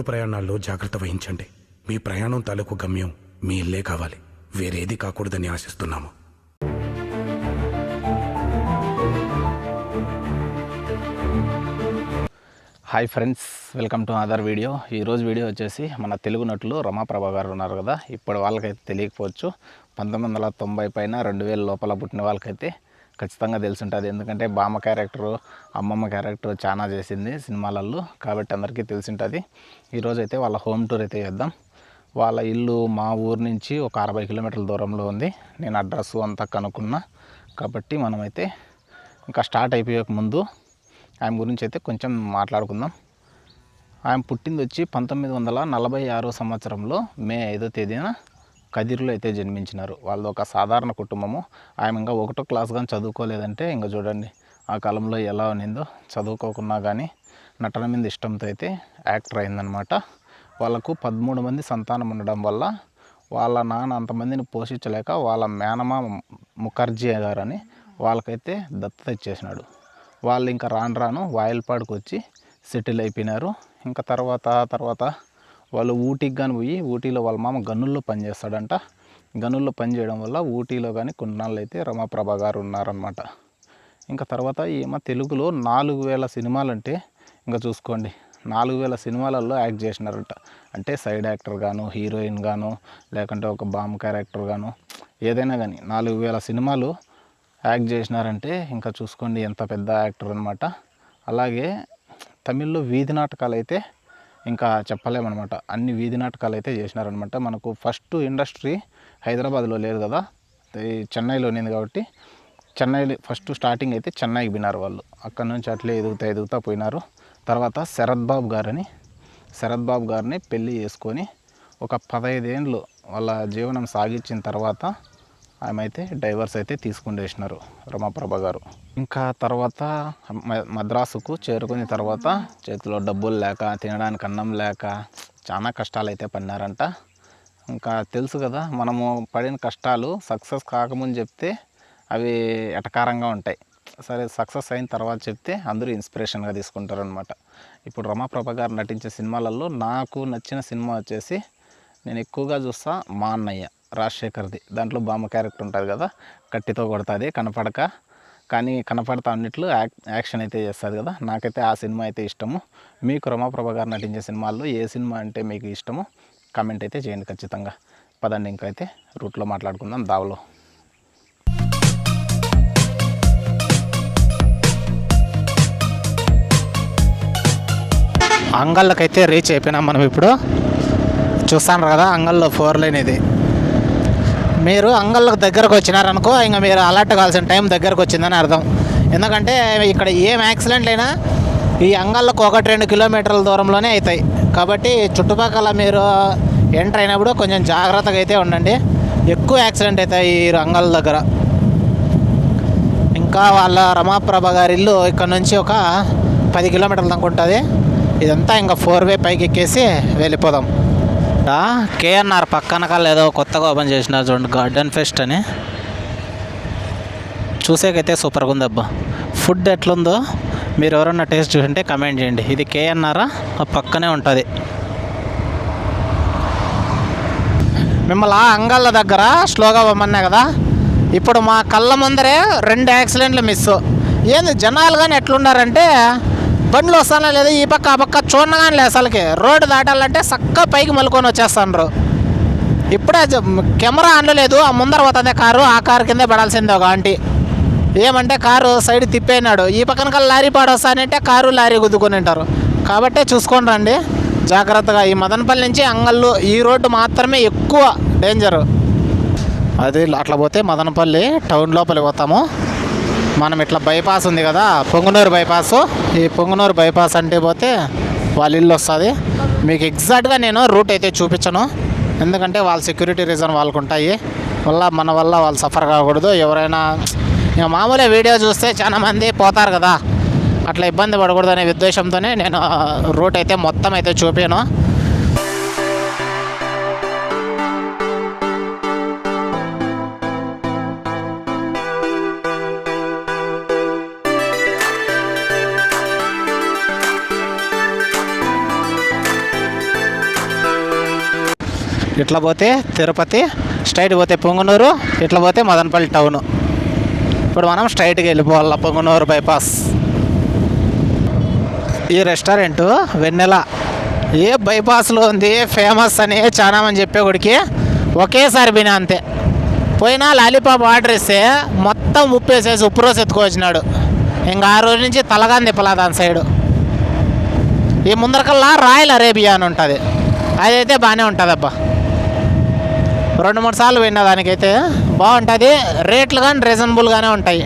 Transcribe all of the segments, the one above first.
Road ప్రయాణాల్లో జాగ్రత్త వహించండి. మీ ప్రయాణం తాలూకు గమ్యం మీ ఇల్లే కావాలి. వేరేది కాకూడదని ఆశిస్తున్నాము. Hi friends welcome to other video ఈరోజు వీడియో వచ్చేసి మన తెలుగు నటులు రమాప్రభా గారు ఉన్నారు కదా. ఇప్పుడు వాళ్ళకైతే తెలియకపోవచ్చు. పంతొమ్మిది వందల తొంభై పైన రెండు వేల లోపల పుట్టిన వాళ్ళకైతే ఖచ్చితంగా తెలిసి ఉంటుంది ఎందుకంటే బామ్మ క్యారెక్టరు అమ్మమ్మ క్యారెక్టర్ చాలా చేసింది సినిమాలలో కాబట్టి అందరికీ తెలిసి ఉంటుంది ఈరోజు అయితే వాళ్ళ హోమ్ టూర్ అయితే చేద్దాం. వాళ్ళ ఇల్లు మా ఊరు నుంచి ఒక అరవై కిలోమీటర్ల దూరంలో ఉంది. నేను అడ్రస్ అంతా కనుక్కున్నా కాబట్టి మనమైతే ఇంకా స్టార్ట్ అయిపోయే ముందు ఆమె గురించి అయితే కొంచెం మాట్లాడుకుందాం. ఆమె పుట్టింది వచ్చి పంతొమ్మిది వందల నలభై ఆరో సంవత్సరంలో మే ఐదో తేదీన కదిరిలో అయితే జన్మించినారు. వాళ్ళది ఒక సాధారణ కుటుంబము. ఆమె ఇంకా ఒకటో క్లాస్ కానీ చదువుకోలేదంటే ఇంకా చూడండి ఆ కాలంలో ఎలా ఉన్నిందో. చదువుకోకున్నా కానీ నటన మీద ఇష్టంతో అయితే యాక్టర్ అయిందనమాట వాళ్ళకు పదమూడు మంది సంతానం ఉండడం వల్ల వాళ్ళ నాన్న అంతమందిని పోషించలేక వాళ్ళ మేనమా ముఖర్జీ గారని వాళ్ళకైతే దత్తత ఇచ్చేసినాడు వాళ్ళు ఇంకా రాను రాను వాయిల్పాడుకు వచ్చి సెటిల్ అయిపోయినారు. ఇంకా తర్వాత తర్వాత వాళ్ళు ఊటీకి కానీ పోయి ఊటీలో వాళ్ళ మామ గనుల్లో పనిచేస్తాడంట గనుల్లో పనిచేయడం వల్ల ఊటీలో కానీ కొన్నాళ్ళు అయితే రమాప్రభ గారు ఉన్నారనమాట ఇంకా తర్వాత ఈమె తెలుగులో నాలుగు వేల సినిమాలు అంటే ఇంకా చూసుకోండి. నాలుగు వేల సినిమాలలో యాక్ట్ చేసినారంట. అంటే సైడ్ యాక్టర్ గాను హీరోయిన్ గాను లేకుంటే ఒక బామ్ క్యారెక్టర్ గాను ఏదైనా కానీ నాలుగు వేల సినిమాలు యాక్ట్ చేసినారంటే ఇంకా చూసుకోండి ఎంత పెద్ద యాక్టర్ అనమాట అలాగే తమిళ్ళో వీధి నాటకాలు అయితే ఇంకా చెప్పలేమన్నమాట అన్ని వీధి నాటకాలు అయితే చేసినారనమాట. మనకు ఫస్ట్ ఇండస్ట్రీ హైదరాబాద్లో లేదు కదా. ఈ చెన్నైలో ఉంది కాబట్టి చెన్నై ఫస్ట్ స్టార్టింగ్ అయితే చెన్నైకి పోయినారు వాళ్ళు. అక్కడ నుంచి అట్లే ఎదుగుతా ఎదుగుతా పోయినారు. తర్వాత శరత్ బాబు గారని శరత్ బాబు గారిని పెళ్ళి చేసుకొని ఒక పదహైదేండ్లు వాళ్ళ జీవనం సాగించిన తర్వాత ఆమె అయితే డైవర్స్ అయితే తీసుకుండేసినారు రమాప్రభ గారు. ఇంకా తర్వాత మద్రాసుకు చేరుకున్న తర్వాత చేతిలో డబ్బులు లేక తినడానికి అన్నం లేక చాలా కష్టాలు అయితే పడినారంట. ఇంకా తెలుసు కదా మనము పడిన కష్టాలు సక్సెస్ కాకముందు చెప్తే అవి ఎటకారంగా ఉంటాయి. సరే సక్సెస్ అయిన తర్వాత చెప్తే అందరూ ఇన్స్పిరేషన్గా తీసుకుంటారు అనమాట ఇప్పుడు రమాప్రభ గారు నటించే సినిమాలలో నాకు నచ్చిన సినిమా వచ్చేసి నేను ఎక్కువగా చూస్తా మా అన్నయ్య. రాజశేఖర్ది. దాంట్లో బామ్మ క్యారెక్టర్ ఉంటుంది కదా కట్టితో కొడుతుంది కనపడక. కానీ కనపడతా అన్నిట్లు యాక్ యాక్షన్ అయితే చేస్తుంది కదా. నాకైతే ఆ సినిమా అయితే ఇష్టము. మీకు రమాప్రభ గారు నటించే సినిమాల్లో ఏ సినిమా అంటే మీకు ఇష్టమో కామెంట్ అయితే చేయండి ఖచ్చితంగా. పదండి ఇంకైతే రూట్లో మాట్లాడుకుందాం. దావలో. అంగళ్ళకైతే రీచ్ అయిపోయినాం మనం ఇప్పుడు. చూస్తాను కదా అంగల్లో ఫోర్ లైన్ ఇది. మీరు అంగళ్ళకు దగ్గరకు వచ్చినారనుకో ఇంకా మీరు అలర్ట్ కావాల్సిన టైం దగ్గరకు వచ్చిందని అర్థం. ఎందుకంటే ఇక్కడ ఏం యాక్సిడెంట్ అయినా ఈ అంగళ్ళకు ఒకటి రెండు కిలోమీటర్ల దూరంలోనే అవుతాయి కాబట్టి చుట్టుపక్కల మీరు ఎంటర్ అయినప్పుడు కొంచెం జాగ్రత్తగా అయితే ఉండండి. ఎక్కువ యాక్సిడెంట్ అవుతాయి ఈ అంగళ్ళ దగ్గర. ఇంకా వాళ్ళ రమాప్రభ గారి ఇల్లు ఇక్కడ నుంచి ఒక పది కిలోమీటర్ల దాకా ఉంటుంది. ఇదంతా ఇంకా ఫోర్ వే పైకి ఎక్కేసి వెళ్ళిపోదాం. కేఎన్ఆర్ పక్కన కల్లా ఏదో కొత్తగా ఓపెన్ చేసినారు చూడండి గార్డెన్ ఫెస్ట్ అని. చూసేకైతే సూపర్గా ఉంది అబ్బా. ఫుడ్ ఎట్లుందో మీరు ఎవరన్నా టేస్ట్ చూసుంటే కమెంట్ చేయండి. ఇది కేఎన్ఆర్ పక్కనే ఉంటుంది. మిమ్మల్ని ఆ అంగళ్ళ దగ్గర స్లోగా పోమన్నా కదా? ఇప్పుడు మా కళ్ళ ముందరే రెండు యాక్సిడెంట్లు మిస్. ఏంది జనాలు కానీ ఎట్లున్నారంటే బండ్లు వస్తానా లేదా? ఈ పక్క ఆ పక్క చూడగానే లేదు అసలుకి. రోడ్డు దాటాలంటే చక్క పైకి మలుకొని వచ్చేస్తాండ్రు. ఇప్పుడే కెమెరా ఆన్లో లేదు ఆ ముందర పోతుంది కారు ఆ కారు కిందే పడాల్సిందే ఒక ఆంటీ. ఏమంటే కారు సైడ్ తిప్పేనాడు. ఈ పక్కన కల్లా లారీ పాడొస్తానంటే కారు లారీ గుద్దుకొని ఉంటారు. కాబట్టే చూసుకొని రండి. జాగ్రత్తగా. ఈ మదనపల్లి నుంచి అంగళ్ళు ఈ రోడ్డు మాత్రమే ఎక్కువ డేంజరు. అది అట్లా పోతే మదనపల్లి టౌన్ లోపలికి పోతాము. మనం ఇట్లా బైపాస్ ఉంది కదా పొంగునూరు బైపాస్ ఈ పొంగునూరు బైపాస్ అంటే పోతే వాళ్ళ ఇల్లు వస్తుంది. మీకు ఎగ్జాక్ట్గా నేను రూట్ అయితే చూపించను. ఎందుకంటే వాళ్ళ సెక్యూరిటీ రీజన్ వాళ్ళకు ఉంటాయి. వల్ల మన వల్ల వాళ్ళు సఫర్ కాకూడదు. ఎవరైనా ఇక మామూలుగా వీడియో చూస్తే చాలా మంది పోతారు కదా. అట్లా ఇబ్బంది పడకూడదు అనే ఉద్దేశంతోనే నేను రూట్ అయితే మొత్తం అయితే చూపాను. ఇట్లా పోతే తిరుపతి స్ట్రైట్ పోతే పొంగునూరు ఇట్లా పోతే మదనపల్లి టౌన్. ఇప్పుడు మనం స్ట్రైట్గా వెళ్ళిపోవాలి పొంగునూరు బైపాస్. ఈ రెస్టారెంట్ వెన్నెల. ఏ బైపాస్లో ఉంది ఫేమస్ అని చాలా మంది చెప్పేవాడికి ఒకేసారి వినా అంతే. పోయినా లాలీపాప్ ఆర్డర్ ఇస్తే మొత్తం ఉప్పు వేసేసి ఉప్పు రోజు ఎత్తుకొచ్చినాడు ఇంకా ఆ రోజు నుంచి తలగాని తిప్పలా దాని సైడు. ఈ ముందరకల్లా రాయల్ అరేబియా అని ఉంటుంది. అదైతే బాగానే ఉంటుంది అబ్బా రెండు మూడు సార్లు విన్నా దానికైతే. బాగుంటుంది. రేట్లు కానీ రీజనబుల్గానే ఉంటాయి.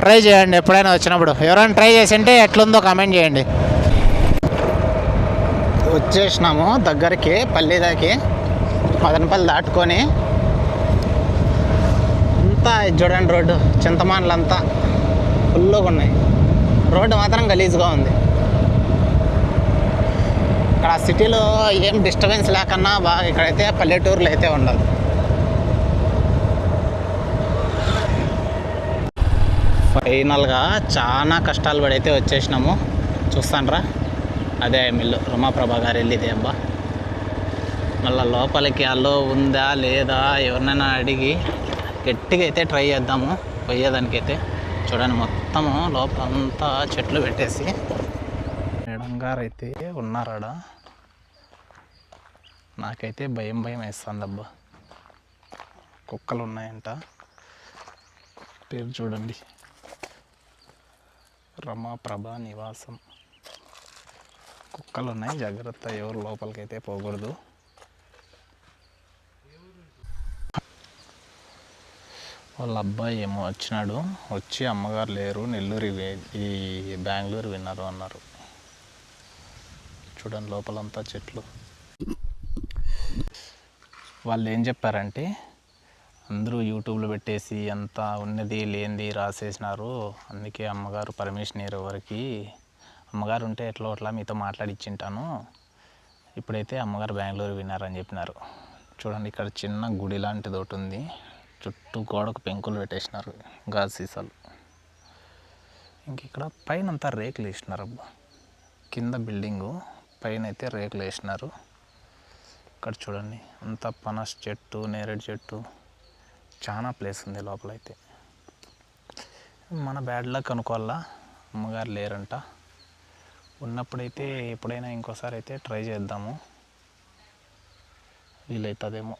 ట్రై చేయండి ఎప్పుడైనా వచ్చినప్పుడు. ఎవరైనా ట్రై చేసింటే ఎట్లుందో కామెంట్ చేయండి. వచ్చేసినాము దగ్గరికి పల్లెదాకి మదనపల్లి దాటుకొని. అంతా ఇది చూడండి రోడ్డు. చింతమాన్లంతా ఫుల్గా ఉన్నాయి. రోడ్డు మాత్రం గలీజ్గా ఉంది. సిటీలో ఏం డిస్టర్బెన్స్ లేకన్నా బాగా ఇక్కడైతే పల్లెటూరులో అయితే ఉండదు ఫైనల్గా చాలా కష్టాలు పడైతే వచ్చేసినాము. చూస్తాన్రా. అదే మిల్లు. రమాప్రభా గారు వెళ్ళిదే అబ్బా. మళ్ళీ లోపలికి అలో ఉందా లేదా ఎవరినైనా అడిగి గట్టిగా అయితే ట్రై చేద్దాము. పోయేదానికైతే చూడండి మొత్తము లోపలంతా చెట్లు పెట్టేసి మేడం గారు అయితే ఉన్నారాడా? నాకైతే భయం భయం వేస్తుంది అబ్బా కుక్కలు ఉన్నాయంట పేరు చూడండి. రమాప్రభ నివాసం. కుక్కలు ఉన్నాయి జాగ్రత్త ఎవరు లోపలికైతే పోకూడదు. వాళ్ళ అబ్బాయి ఏమో వచ్చినాడు. వచ్చి అమ్మగారు లేరు నెల్లూరు వే- ఈ బెంగళూరు విన్నారు అన్నారు. చూడండి లోపలంతా చెట్లు. వాళ్ళు ఏం చెప్పారంటే అందరూ యూట్యూబ్లో పెట్టేసి అంత ఉన్నది లేనిది రాసేసినారు. అందుకే అమ్మగారు పర్మిషన్ ఇయ్యరు ఎవరికి. అమ్మగారు ఉంటే ఎట్లా అట్లా మీతో మాట్లాడిచ్చింటాను ఇప్పుడైతే అమ్మగారు బెంగళూరు విన్నారని చెప్పినారు. చూడండి ఇక్కడ చిన్న గుడి లాంటిది ఒకటి ఉంది. చుట్టూ గోడకు పెంకులు పెట్టేసినారు. గాజు సీసాలు. ఇంక ఇక్కడ పైన అంతా రేకులు వేసినారు అబ్బా. కింద బిల్డింగు. పైన అయితే రేకులు వేసినారు ఇక్కడ చూడండి. అంతా పనస్ చెట్టు నేరేడు చెట్టు. చాలా ప్లేస్ ఉంది లోపల అయితే మన బ్యాడ్ లక్ అనుకోవాలా? అమ్మగారు లేరంట. ఉన్నప్పుడైతే ఎప్పుడైనా ఇంకోసారి అయితే ట్రై చేద్దాము. వీలవుతుందేమో